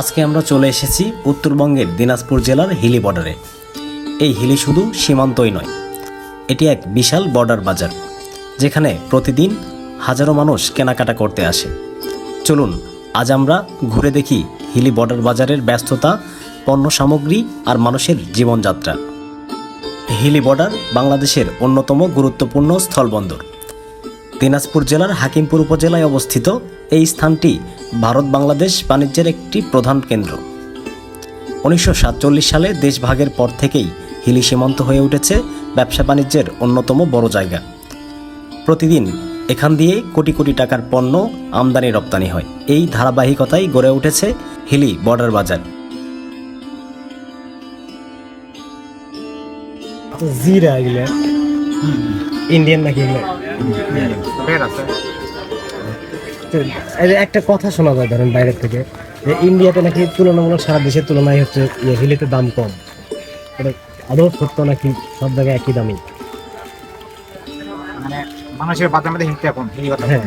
আজকে আমরা চলে এসেছি উত্তরবঙ্গের দিনাজপুর জেলার হিলি বর্ডারে। এই হিলি শুধু সীমান্তই নয়, এটি এক বিশাল বর্ডার বাজার, যেখানে প্রতিদিন হাজারো মানুষ কেনাকাটা করতে আসে। চলুন, আজ আমরা ঘুরে দেখি হিলি বর্ডার বাজারের ব্যস্ততা, পণ্য সামগ্রী আর মানুষের জীবনযাত্রা। হিলি বর্ডার বাংলাদেশের অন্যতম গুরুত্বপূর্ণ স্থলবন্দর। দিনাজপুর জেলার হাকিমপুর উপজেলায় অবস্থিত এই স্থানটি ভারত বাংলাদেশ বাণিজ্যের একটি প্রধান কেন্দ্র। উনিশশো সাতচল্লিশ সালে দেশভাগের পর থেকেই হিলি সীমান্ত হয়ে উঠেছে ব্যবসা বাণিজ্যের অন্যতম বড় জায়গা। প্রতিদিন এখান দিয়ে কোটি কোটি টাকার পণ্য আমদানি রপ্তানি হয়। এই ধারাবাহিকতায় গড়ে উঠেছে হিলি বর্ডার বাজার। জিরা এগুলো। ইন্ডিয়ান নাকি এগুলো? একটা কথা শোনা যায় ধরেন বাইরের থেকে যে ইন্ডিয়াতে নাকি তুলনামূলক সারা দেশের তুলনায় হচ্ছে ইয়ে হিলিতে দাম কম। এটা আদৌ সত্য নাকি সব জায়গায় একই দামই? মানে মানুষের বাজার মধ্যে হিংসা কম এই কথা হ্যাঁ।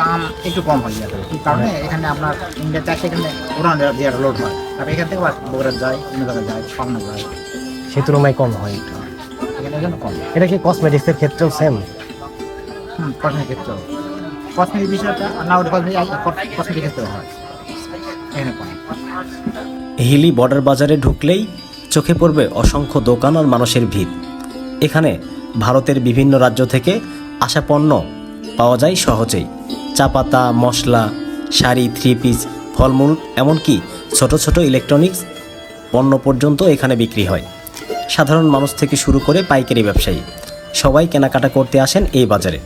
দাম একটু কম হয় কি কারণে? এখানে আপনার ইন্ডিয়া চারটে এখানে উড়ান লোড হয়। তারপর এখান থেকে বগুড়া যায় অন্য জায়গায় যায় পাবনা যায়। সে তুলনায় কম হয়। এখানে জন্য কম এটা কি কসমেটিক্সের ক্ষেত্রেও সেম হুম কসমেটিক ক্ষেত্রে কসমেটিক বিষয়টা না ওটা কসমেটিক কসমেটিক ক্ষেত্রেও হয়। এখানে কম হিলি বর্ডার বাজারে ঢুকলেই চোখে পড়বে অসংখ্য দোকান আর মানুষের ভিড়। এখানে ভারতের বিভিন্ন রাজ্য থেকে আসা পণ্য পাওয়া যায় সহজেই। চা পাতা মশলা শাড়ি থ্রি পিস ফলমূল এমনকি ছোট ছোট ইলেকট্রনিক্স পণ্য পর্যন্ত এখানে বিক্রি হয়। সাধারণ মানুষ থেকে শুরু করে পাইকারি ব্যবসায়ী। সবাই কেনাকাটা করতে আসেন এই বাজারে।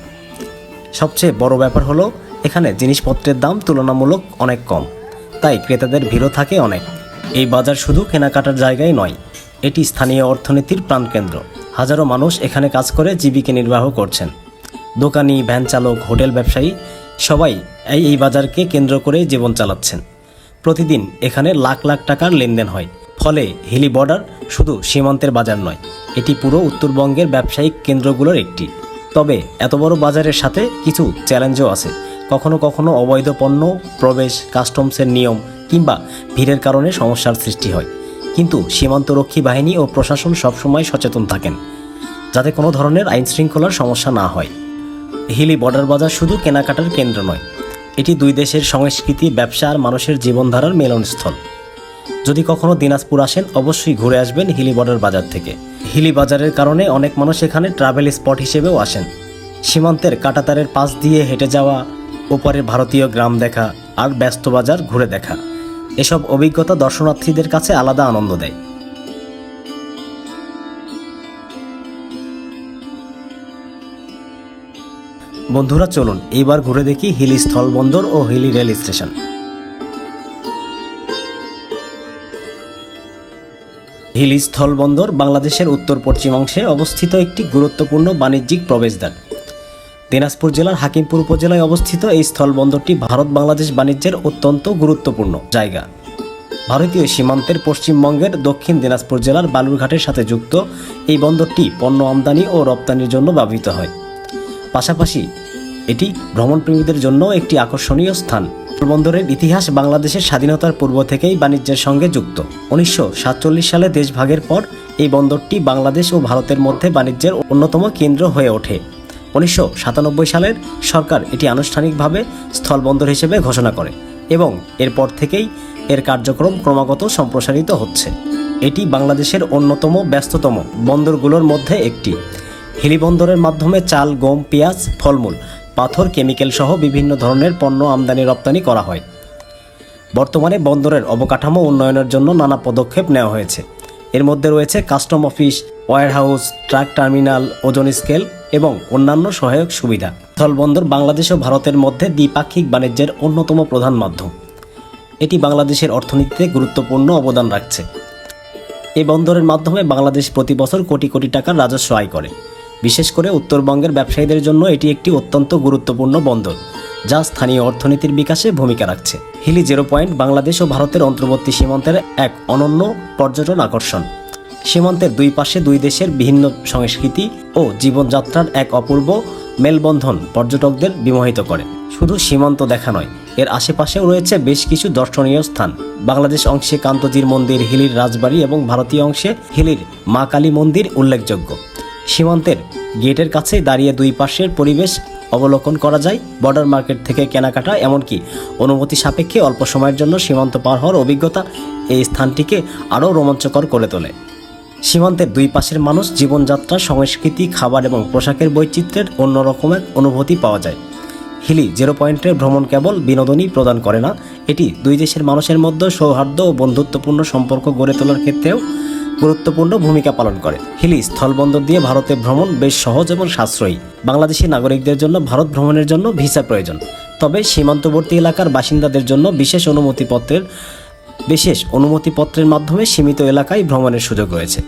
সবচেয়ে বড় ব্যাপার হলো, এখানে জিনিসপত্রের দাম তুলনামূলক অনেক কম। তাই ক্রেতাদের ভিড়ও থাকে অনেক। এই বাজার শুধু কেনাকাটার জায়গায় নয়, এটি স্থানীয় অর্থনীতির প্রাণকেন্দ্র। হাজারো মানুষ এখানে কাজ করে জীবিকা নির্বাহ করছেন। দোকানি, ভ্যান চালক, হোটেল ব্যবসায়ী, সবাই এই এই বাজারকে কেন্দ্র করে জীবন চালাচ্ছেন। প্রতিদিন এখানে লাখ লাখ টাকার লেনদেন হয়। ফলে হিলি বর্ডার শুধু সীমান্তের বাজার নয়, এটি পুরো উত্তরবঙ্গের ব্যবসায়িক কেন্দ্রগুলোর একটি। তবে এত বড় বাজারের সাথে কিছু চ্যালেঞ্জও আছে। কখনো কখনো অবৈধ পণ্য, প্রবেশ, কাস্টমসের নিয়ম কিংবা ভিড়ের কারণে সমস্যার সৃষ্টি হয়। কিন্তু সীমান্তরক্ষী বাহিনী ও প্রশাসন সবসময় সচেতন থাকেন, যাতে কোনো ধরনের আইন শৃঙ্খলার সমস্যা না হয়। হিলি বর্ডার বাজার শুধু কেনাকাটার কেন্দ্র নয়, এটি দুই দেশের সংস্কৃতি, ব্যবসা আর মানুষের জীবনধারার মেলনস্থল। যদি কখনো দিনাজপুর আসেন, অবশ্যই ঘুরে আসবেন হিলি বর্ডার বাজার থেকে। হিলি বাজারের কারণে অনেক মানুষ এখানে ট্রাভেল স্পট হিসেবেও আসেন। সীমান্তের কাটাতারের পাশ দিয়ে হেঁটে যাওয়া, ওপারের ভারতীয় গ্রাম দেখা আর ব্যস্ত বাজার ঘুরে দেখা। এসব অভিজ্ঞতা দর্শনার্থীদের কাছে আলাদা আনন্দ দেয়। বন্ধুরা, চলুন এইবার ঘুরে দেখি হিলি স্থলবন্দর ও হিলি রেল স্টেশন। হিলি স্থলবন্দর বাংলাদেশের উত্তর পশ্চিমাংশে অবস্থিত একটি গুরুত্বপূর্ণ বাণিজ্যিক প্রবেশদ্বার। দিনাজপুর জেলার হাকিমপুর উপজেলায় অবস্থিত এই স্থলবন্দরটি ভারত বাংলাদেশ বাণিজ্যের অত্যন্ত গুরুত্বপূর্ণ জায়গা। ভারতীয় সীমান্তের পশ্চিমবঙ্গের দক্ষিণ দিনাজপুর জেলার বালুরঘাটের সাথে যুক্ত এই বন্দরটি পণ্য আমদানি ও রপ্তানির জন্য ব্যবহৃত হয়। পাশাপাশি এটি ভ্রমণপ্রেমীদের জন্য একটি আকর্ষণীয় স্থান। বন্দরের ইতিহাস বাংলাদেশের স্বাধীনতার পূর্ব থেকেই বাণিজ্যের সঙ্গে যুক্ত। উনিশশো সাতচল্লিশ সালে দেশভাগের পর এই বন্দরটি বাংলাদেশ ও ভারতের মধ্যে বাণিজ্যের অন্যতম কেন্দ্র হয়ে ওঠে। উনিশশো সাতানব্বই সালের সরকার এটি আনুষ্ঠানিকভাবে স্থলবন্দর হিসেবে ঘোষণা করে এবং এরপর থেকেই এর কার্যক্রম ক্রমাগত সম্প্রসারিত হচ্ছে। এটি বাংলাদেশের অন্যতম ব্যস্ততম বন্দরগুলোর মধ্যে একটি। হিলি বন্দরের মাধ্যমে চাল, গম, পেঁয়াজ, ফলমূল পাথর, কেমিক্যাল সহ বিভিন্ন ধরনের পণ্য আমদানি রপ্তানি করা হয়। বর্তমানে বন্দরের অবকাঠামো উন্নয়নের জন্য নানা পদক্ষেপ নেওয়া হয়েছে। এর মধ্যে রয়েছে custom office, warehouse, truck terminal, ওজন স্কেল এবং অন্যান্য সহায়ক সুবিধা। স্থলবন্দর বাংলাদেশ ও ভারতের মধ্যে দ্বিপাক্ষিক বাণিজ্যের অন্যতম প্রধান মাধ্যম। এটি বাংলাদেশের অর্থনীতিতে গুরুত্বপূর্ণ অবদান রাখছে। এই বন্দরের মাধ্যমে বাংলাদেশ প্রতি বছর কোটি কোটি টাকার রাজস্ব আয় করে। বিশেষ করে উত্তরবঙ্গের ব্যবসায়ীদের জন্য এটি একটি অত্যন্ত গুরুত্বপূর্ণ বন্দর, যা স্থানীয় অর্থনীতির বিকাশে ভূমিকা রাখছে। হিলি জিরো পয়েন্ট বাংলাদেশ ও ভারতের অন্তর্বর্তী সীমান্তের এক অনন্য পর্যটন আকর্ষণ। সীমান্তের দুই পাশে দুই দেশের বিভিন্ন সংস্কৃতি ও জীবনযাত্রার এক অপূর্ব মেলবন্ধন পর্যটকদের বিমোহিত করে। শুধু সীমান্ত দেখা নয়, এর আশেপাশেও রয়েছে বেশ কিছু দর্শনীয় স্থান। বাংলাদেশ অংশে কান্তজির মন্দির, হিলির রাজবাড়ি এবং ভারতীয় অংশে হিলির মা কালী মন্দির উল্লেখযোগ্য। সীমান্তের গেটের কাছে দাঁড়িয়ে দুই পাশের পরিবেশ অবলোকন করা যায়। বর্ডার মার্কেট থেকে কেনাকাটা, এমনকি অনুমতি সাপেক্ষে অল্প সময়ের জন্য সীমান্ত পার হওয়ার অভিজ্ঞতা এই স্থানটিকে আরও রোমাঞ্চকর করে তোলে। সীমান্তের দুই পাশের মানুষ জীবনযাত্রা, সংস্কৃতি, খাবার এবং পোশাকের বৈচিত্র্যের অন্যরকম এক অনুভূতি পাওয়া যায়। হিলি জিরো পয়েন্টের ভ্রমণ কেবল বিনোদনই প্রদান করে না, এটি দুই দেশের মানুষের মধ্যে সৌহার্দ্য ও বন্ধুত্বপূর্ণ সম্পর্ক গড়ে তোলার ক্ষেত্রেও গুরুত্বপূর্ণ ভূমিকা পালন করে। হিলি স্থলবন্দর দিয়ে ভারতে ভ্রমণ বেশ সহজ এবং সাশ্রয়ী। বাংলাদেশি নাগরিকদের জন্য ভারত ভ্রমণের জন্য ভিসা প্রয়োজন। তবে সীমান্তবর্তী এলাকার বাসিন্দাদের জন্য বিশেষ অনুমতিপত্রের বিশেষ অনুমতিপত্রের মাধ্যমে সীমিত এলাকায় ভ্রমণের সুযোগ রয়েছে।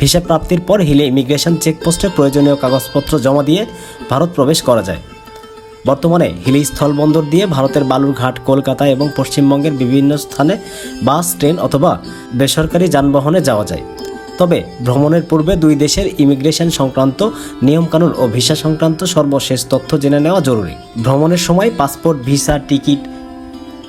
ভিসা প্রাপ্তির পর হিলে ইমিগ্রেশন চেকপোস্টে প্রয়োজনীয় কাগজপত্র জমা দিয়ে ভারত প্রবেশ করা যায়। বর্তমানে হিলি স্থলবন্দর দিয়ে ভারতের বালুরঘাট, কলকাতা এবং পশ্চিমবঙ্গের বিভিন্ন স্থানে বাস, ট্রেন অথবা বেসরকারি যানবাহনে যাওয়া যায়। তবে ভ্রমণের পূর্বে দুই দেশের ইমিগ্রেশন সংক্রান্ত নিয়মকানুন ও ভিসা সংক্রান্ত সর্বশেষ তথ্য জেনে নেওয়া জরুরি। ভ্রমণের সময় পাসপোর্ট, ভিসা, টিকিট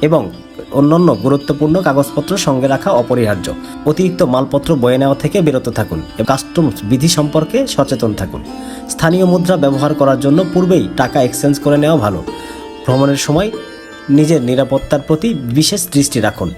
এবং অন্যান্য গুরুত্বপূর্ণ কাগজপত্র সঙ্গে রাখা অপরিহার্য। অতিরিক্ত মালপত্র বয়ে নেওয়া থেকে বিরত থাকুন এবং কাস্টমস বিধি সম্পর্কে সচেতন থাকুন। স্থানীয় মুদ্রা ব্যবহার করার জন্য পূর্বেই টাকা এক্সচেঞ্জ করে নেওয়া ভালো। ভ্রমণের সময় নিজের নিরাপত্তার প্রতি বিশেষ দৃষ্টি রাখুন।